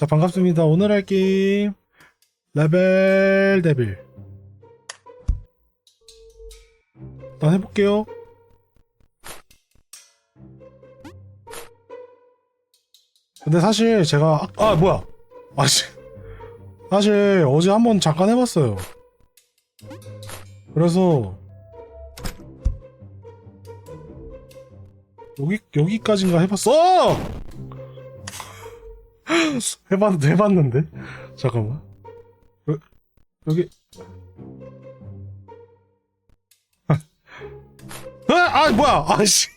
자, 반갑습니다. 오늘 할 게임, 레벨 데빌. 일단 해볼게요. 근데 사실 제가, 아, 아, 뭐야. 아, 씨. 사실 어제 한번 잠깐 해봤어요. 그래서, 여기, 여기까지인가 해봤어! 해봤, 해봤는데? 잠깐만. 여, 여기. 아, 아, 뭐야! 아씨.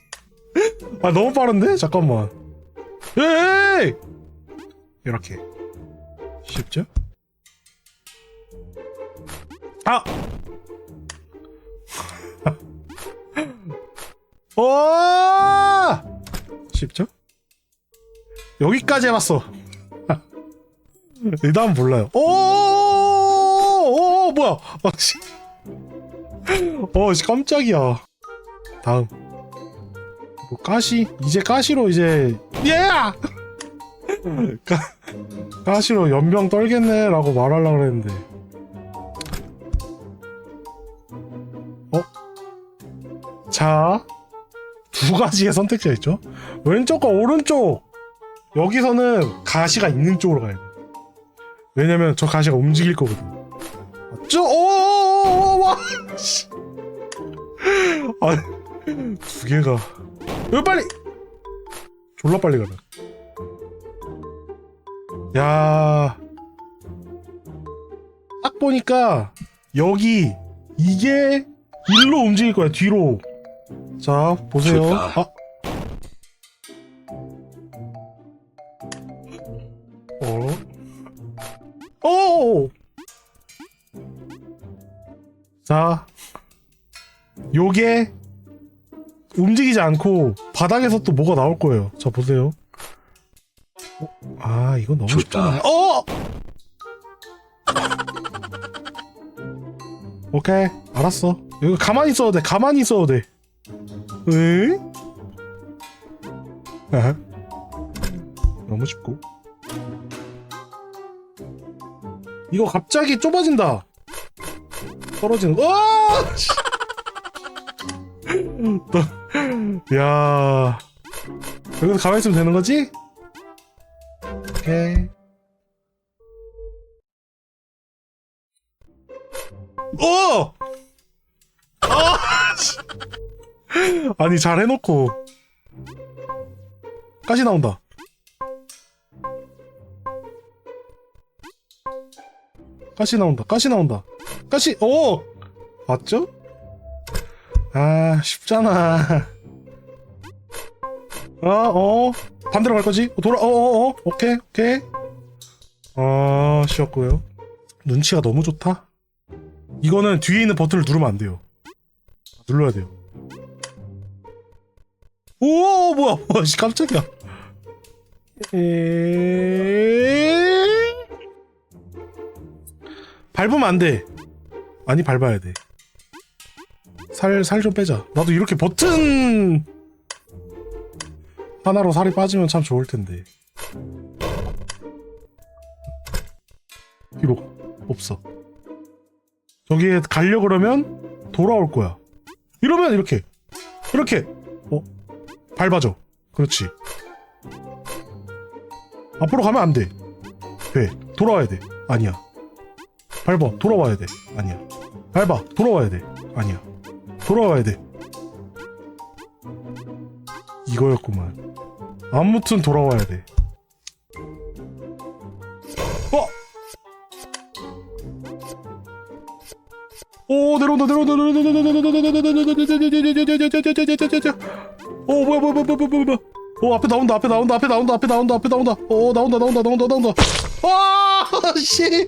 아, 너무 빠른데? 잠깐만. 에이! 이렇게. 쉽죠? 아! 오! 쉽죠? 여기까지 해봤어. 일단 몰라요. 오! 오! 뭐야? 아, 씨. 어, 씨, 깜짝이야. 다음. 뭐, 가시? 이제 가시로 이제, 예! 가, 가시로 연병 떨겠네. 라고 말하려고 그랬는데. 어? 자. 두 가지의 선택지가 있죠. 왼쪽과 오른쪽. 여기서는 가시가 있는 쪽으로 가야 돼. 왜냐면 저 가시가 움직일 거거든. 맞죠? 오, 와, 씨. 아, 두 개가. 왜 빨리? 졸라 빨리 가네. 야, 딱 보니까 여기 이게 일로 움직일 거야 뒤로. 자 보세요. 아. 자, 요게 움직이지 않고 바닥에서 또 뭐가 나올 거예요. 자, 보세요. 어? 아, 이건 너무. 쉽잖아요. 어! 오케이, 알았어. 이거 가만히 있어도 돼. 가만히 있어도 돼. 에? 아하. 너무 쉽고. 이거 갑자기 좁아진다. 떨어지는 거. 아! 씨. 너, 야. 여기서 가만히 있으면 되는 거지? 오케이. 오! 아! 씨. 아니, 잘 해놓고. 가시 나온다. 가시 나온다. 가시 나온다. 가시, 오! 맞죠? 아, 쉽잖아. 어, 어. 반대로 갈 거지? 어, 돌아, 어, 어, 어. 오케이, 오케이. 아, 쉬었고요. 눈치가 너무 좋다. 이거는 뒤에 있는 버튼을 누르면 안 돼요. 눌러야 돼요. 오, 뭐야, 뭐야, 씨, 깜짝이야. 에... 밟으면 안 돼. 아니, 밟아야 돼. 살, 살 좀 빼자. 나도 이렇게 버튼 하나로 살이 빠지면 참 좋을 텐데. 뒤로 없어. 저기에 가려 그러면 돌아올 거야. 이러면 이렇게 이렇게 어 밟아줘. 그렇지. 앞으로 가면 안 돼. 돼. 돌아와야 돼. 아니야. 밟아. 돌아와야 돼. 아니야. 밟아. 돌아와야 돼. 아니야. 돌아와야 돼. 이거였구만. 아무튼 돌아와야 돼. 어! 오 내려온다 내려온다 내려온다 오 뭐야 뭐야 뭐야 뭐야 뭐야 오 앞에 나온다 앞에 나온다 앞에 나온다 앞에 나온다 앞에 나온다 오 나온다 나온다 나온다 나온다 아 씨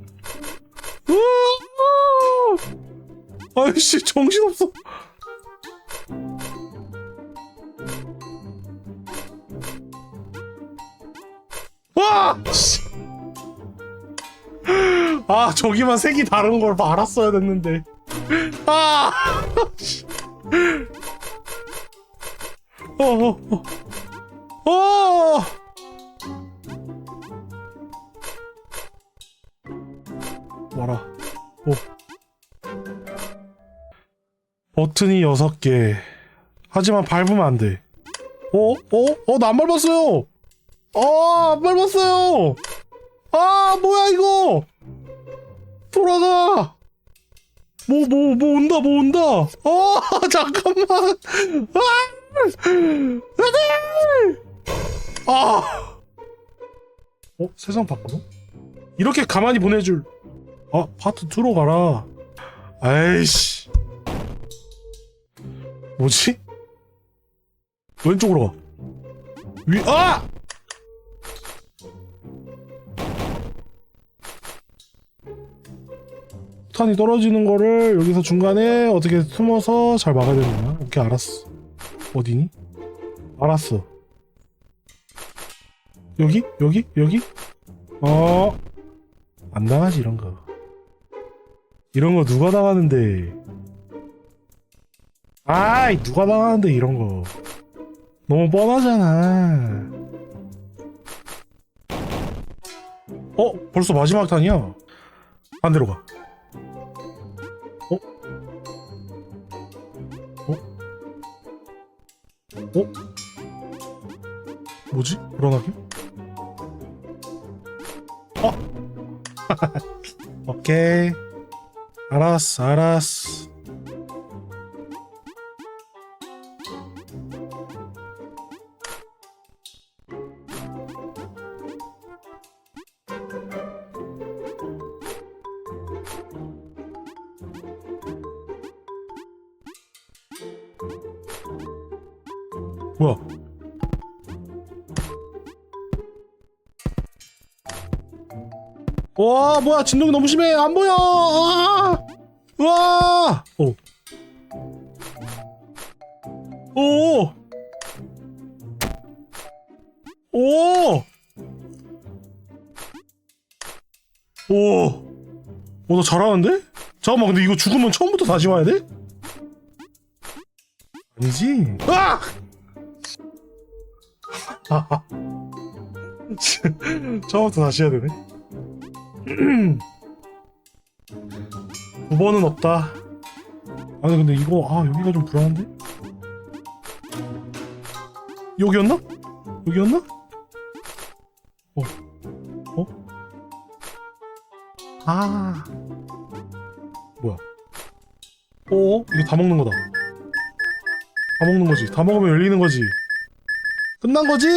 아! 아이씨 정신없어 와! 씨. 아 저기만 색이 다른 걸 알았어야 됐는데 아! 씨. 어, 어, 어. 어! 와라. 오. 버튼이 6개. 하지만 밟으면 안 돼. 어? 어? 어, 나 안 밟았어요! 어, 안 밟았어요! 아, 뭐야, 이거! 돌아가! 뭐, 뭐, 뭐 온다, 뭐 온다! 어, 잠깐만! 아! 아! 어, 세상 바꾸어? 이렇게 가만히 보내줄, 아, 파트 2로 가라. 아이씨. 뭐지? 왼쪽으로 가. 위, 아! 탄이 떨어지는 거를 여기서 중간에 어떻게 숨어서 잘 막아야 되는구나. 오케이, 알았어. 어디니? 알았어. 여기? 여기? 여기? 어. 안 나가지, 이런 거. 이런 거 누가 당하는데? 아이, 누가 당하는데, 이런 거. 너무 뻔하잖아. 어? 벌써 마지막 탄이야? 반대로 가. 어? 어? 어? 뭐지? 불안하게? 어? 오케이. 알았어, 알았어. 뭐야? 와, 뭐야? 진동이 너무 심해. 안 보여. 아! 와! 오. 오! 오! 오! 어, 나 잘하는데? 잠깐만, 근데 이거 죽으면 처음부터 다시 와야 돼? 아니지? 아! 처음부터 다시 해야 되네. 두 번은 없다. 아니 근데 이거 아 여기가 좀 불안한데? 여기였나? 여기였나? 어? 어? 아 뭐야? 어? 이거 다 먹는 거다. 다 먹는 거지. 다 먹으면 열리는 거지. 끝난 거지?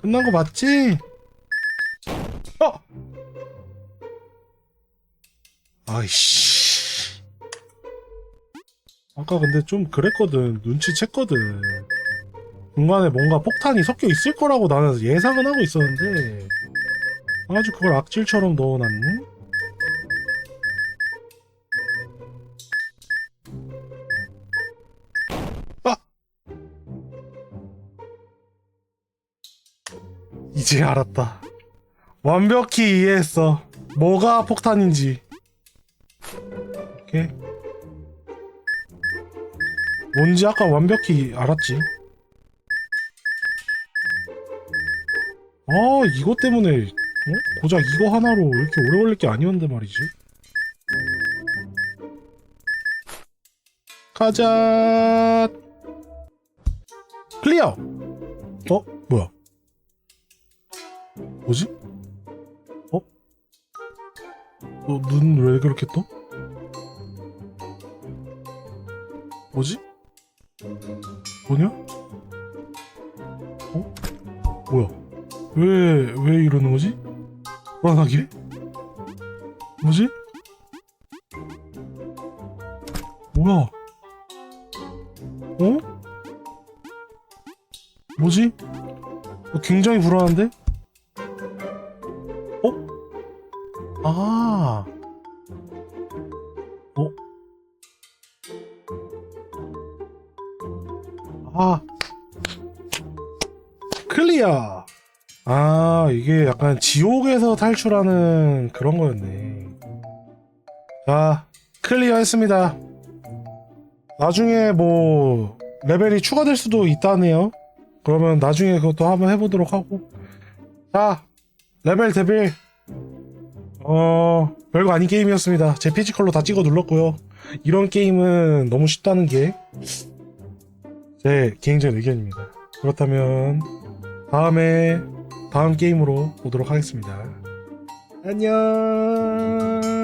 끝난 거 맞지? 어! 아이씨. 아까 근데 좀 그랬거든. 눈치챘거든. 중간에 뭔가 폭탄이 섞여 있을 거라고 나는 예상은 하고 있었는데 아주 그걸 악질처럼 넣어놨네? 이제 알았다. 완벽히 이해했어. 뭐가 폭탄인지. 오케이. 뭔지 아까 완벽히 알았지. 아, 이것 때문에, 어? 고작 이거 하나로 이렇게 오래 걸릴 게 아니었는데 말이지. 가자. 클리어! 어? 뭐야? 뭐지? 어? 너 눈 왜 그렇게 떠? 뭐지? 뭐냐? 어? 뭐야? 왜, 왜 이러는 거지? 불안하게? 뭐지? 뭐야? 어? 뭐지? 어, 굉장히 불안한데? 아. 클리어. 아, 이게 약간 지옥에서 탈출하는 그런 거였네. 자, 클리어 했습니다. 나중에 뭐, 레벨이 추가될 수도 있다네요. 그러면 나중에 그것도 한번 해보도록 하고. 자, 레벨 데빌. 어, 별거 아닌 게임이었습니다. 제 피지컬로 다 찍어 눌렀고요. 이런 게임은 너무 쉽다는 게 제 개인적인 의견입니다. 그렇다면 다음에 다음 게임으로 보도록 하겠습니다. 안녕.